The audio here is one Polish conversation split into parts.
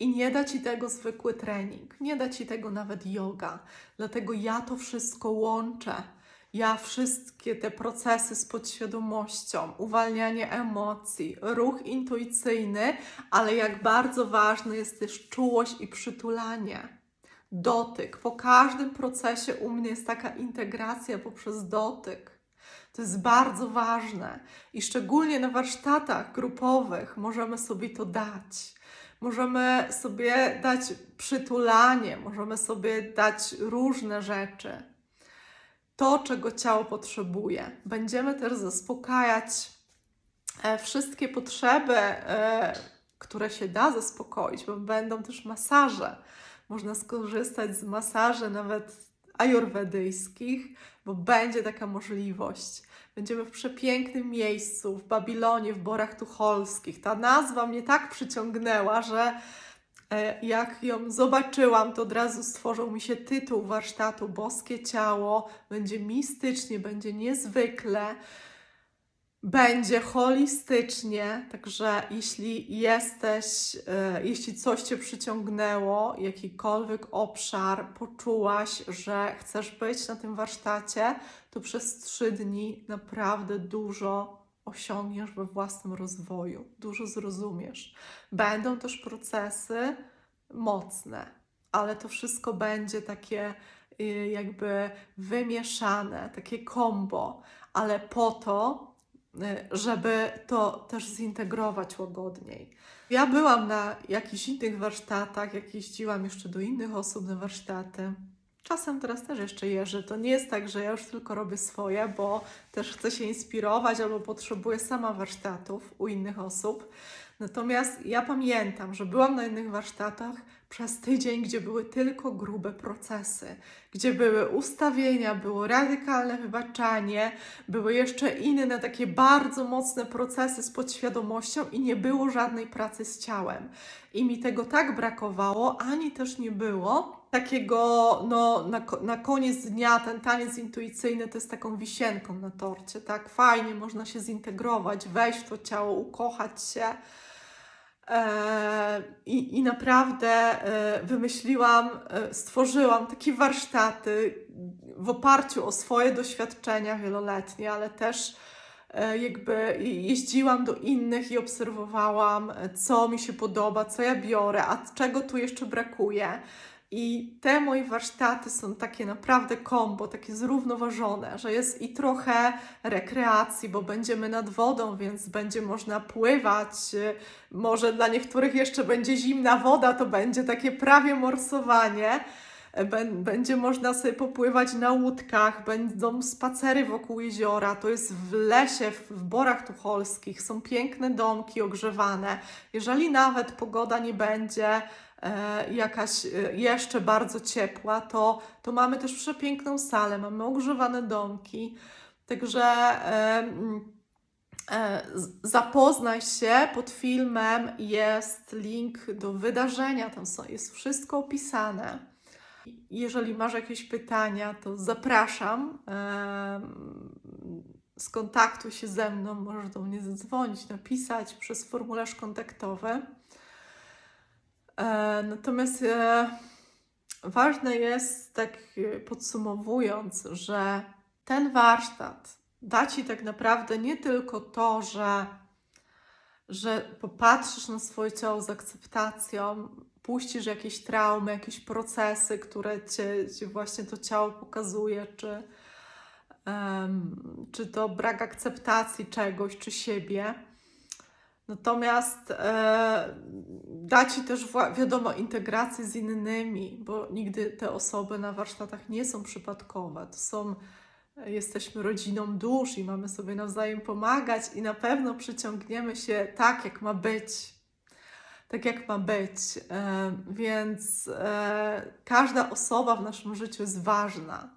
I nie da ci tego zwykły trening, nie da ci tego nawet yoga. Dlatego ja to wszystko łączę. Ja wszystkie te procesy z podświadomością, uwalnianie emocji, ruch intuicyjny, ale jak bardzo ważne jest też czułość i przytulanie. Dotyk. Po każdym procesie u mnie jest taka integracja poprzez dotyk. To jest bardzo ważne i szczególnie na warsztatach grupowych możemy sobie to dać. Możemy sobie dać przytulanie, możemy sobie dać różne rzeczy. To, czego ciało potrzebuje. Będziemy też zaspokajać e, wszystkie potrzeby, e, które się da zaspokoić, bo będą też masaże. Można skorzystać z masaży nawet ajurwedyjskich, bo będzie taka możliwość. Będziemy w przepięknym miejscu, w Babilonie, w Borach Tucholskich. Ta nazwa mnie tak przyciągnęła, że e, jak ją zobaczyłam, to od razu stworzył mi się tytuł warsztatu Boskie Ciało. Będzie mistycznie, będzie niezwykle będzie holistycznie, także jeśli jesteś, e, jeśli coś Cię przyciągnęło, jakikolwiek obszar, poczułaś, że chcesz być na tym warsztacie, to przez trzy dni naprawdę dużo osiągniesz we własnym rozwoju, dużo zrozumiesz. Będą też procesy mocne, ale to wszystko będzie takie y, jakby wymieszane, takie kombo, ale po to, żeby to też zintegrować łagodniej. Ja byłam na jakichś innych warsztatach, jak jeździłam jeszcze do innych osób na warsztaty. Czasem teraz też jeszcze jeżdżę. To nie jest tak, że ja już tylko robię swoje, bo też chcę się inspirować albo potrzebuję sama warsztatów u innych osób. Natomiast ja pamiętam, że byłam na innych warsztatach przez tydzień, gdzie były tylko grube procesy, gdzie były ustawienia, było radykalne wybaczanie, były jeszcze inne takie bardzo mocne procesy z podświadomością i nie było żadnej pracy z ciałem. I mi tego tak brakowało, ani też nie było takiego, no na, na koniec dnia ten taniec intuicyjny to jest taką wisienką na torcie, tak? Fajnie można się zintegrować, wejść w to ciało, ukochać się. E, I, I naprawdę e, wymyśliłam, e, stworzyłam takie warsztaty w oparciu o swoje doświadczenia wieloletnie, ale też jakby jeździłam do innych i obserwowałam, co mi się podoba, co ja biorę, a czego tu jeszcze brakuje. I te moje warsztaty są takie naprawdę kombo, takie zrównoważone, że jest i trochę rekreacji, bo będziemy nad wodą, więc będzie można pływać. Może dla niektórych jeszcze będzie zimna woda, to będzie takie prawie morsowanie. Bę- Będzie można sobie popływać na łódkach, będą spacery wokół jeziora. To jest w lesie, w Borach Tucholskich. Są piękne domki ogrzewane. Jeżeli nawet pogoda nie będzie e, jakaś e, jeszcze bardzo ciepła, to, to mamy też przepiękną salę, mamy ogrzewane domki. Także e, mm, zapoznaj się, pod filmem jest link do wydarzenia, tam jest wszystko opisane. Jeżeli masz jakieś pytania, to zapraszam. Skontaktuj się ze mną, możesz do mnie zadzwonić, napisać przez formularz kontaktowy. E, Natomiast e, ważne jest, tak e, podsumowując, że ten warsztat da ci tak naprawdę nie tylko to, że, że popatrzysz na swoje ciało z akceptacją, puścisz jakieś traumy, jakieś procesy, które cię, ci właśnie to ciało pokazuje, czy, em, czy to brak akceptacji czegoś, czy siebie. Natomiast e, da ci też wiadomo integrację z innymi, bo nigdy te osoby na warsztatach nie są przypadkowe. To są, jesteśmy rodziną dusz i mamy sobie nawzajem pomagać i na pewno przyciągniemy się tak, jak ma być. Tak jak ma być. E, więc e, każda osoba w naszym życiu jest ważna.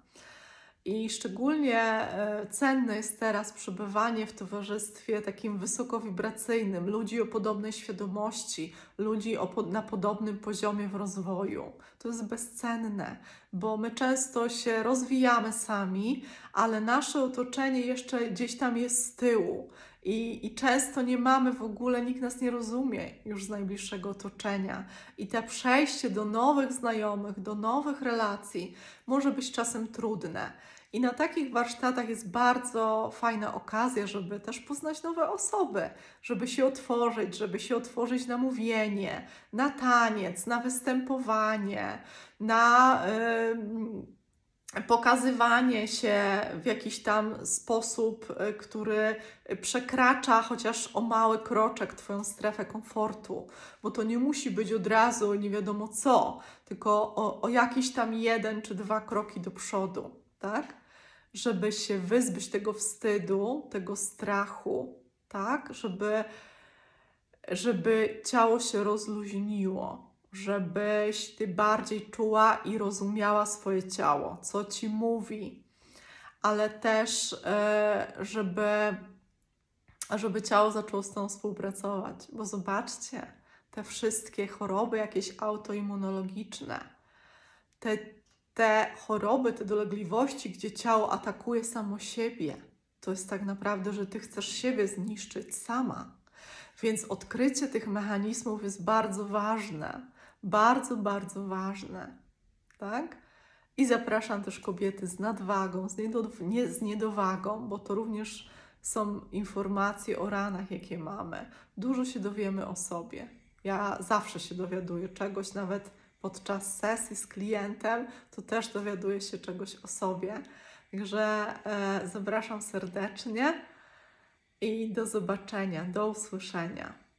I szczególnie e, cenne jest teraz przebywanie w towarzystwie takim wysokowibracyjnym, ludzi o podobnej świadomości, ludzi o, na podobnym poziomie w rozwoju. To jest bezcenne, bo my często się rozwijamy sami, ale nasze otoczenie jeszcze gdzieś tam jest z tyłu. I, I często nie mamy w ogóle, nikt nas nie rozumie już z najbliższego otoczenia. I te przejście do nowych znajomych, do nowych relacji może być czasem trudne. I na takich warsztatach jest bardzo fajna okazja, żeby też poznać nowe osoby, żeby się otworzyć, żeby się otworzyć na mówienie, na taniec, na występowanie, na y, pokazywanie się w jakiś tam sposób, y, który przekracza chociaż o mały kroczek Twoją strefę komfortu, bo to nie musi być od razu nie wiadomo co, tylko o, o jakiś tam jeden czy dwa kroki do przodu, tak? Żeby się wyzbyć tego wstydu, tego strachu, tak? Żeby, żeby ciało się rozluźniło, żebyś ty bardziej czuła i rozumiała swoje ciało, co ci mówi, ale też, e, żeby, żeby ciało zaczęło z tą współpracować. Bo zobaczcie, te wszystkie choroby jakieś autoimmunologiczne, te, te choroby, te dolegliwości, gdzie ciało atakuje samo siebie, to jest tak naprawdę, że ty chcesz siebie zniszczyć sama. Więc odkrycie tych mechanizmów jest bardzo ważne. Bardzo, bardzo ważne. Tak? I zapraszam też kobiety z nadwagą, z, nie, z niedowagą, bo to również są informacje o ranach, jakie mamy. Dużo się dowiemy o sobie. Ja zawsze się dowiaduję czegoś, nawet podczas sesji z klientem, to też dowiaduję się czegoś o sobie. Także e, zapraszam serdecznie i do zobaczenia, do usłyszenia.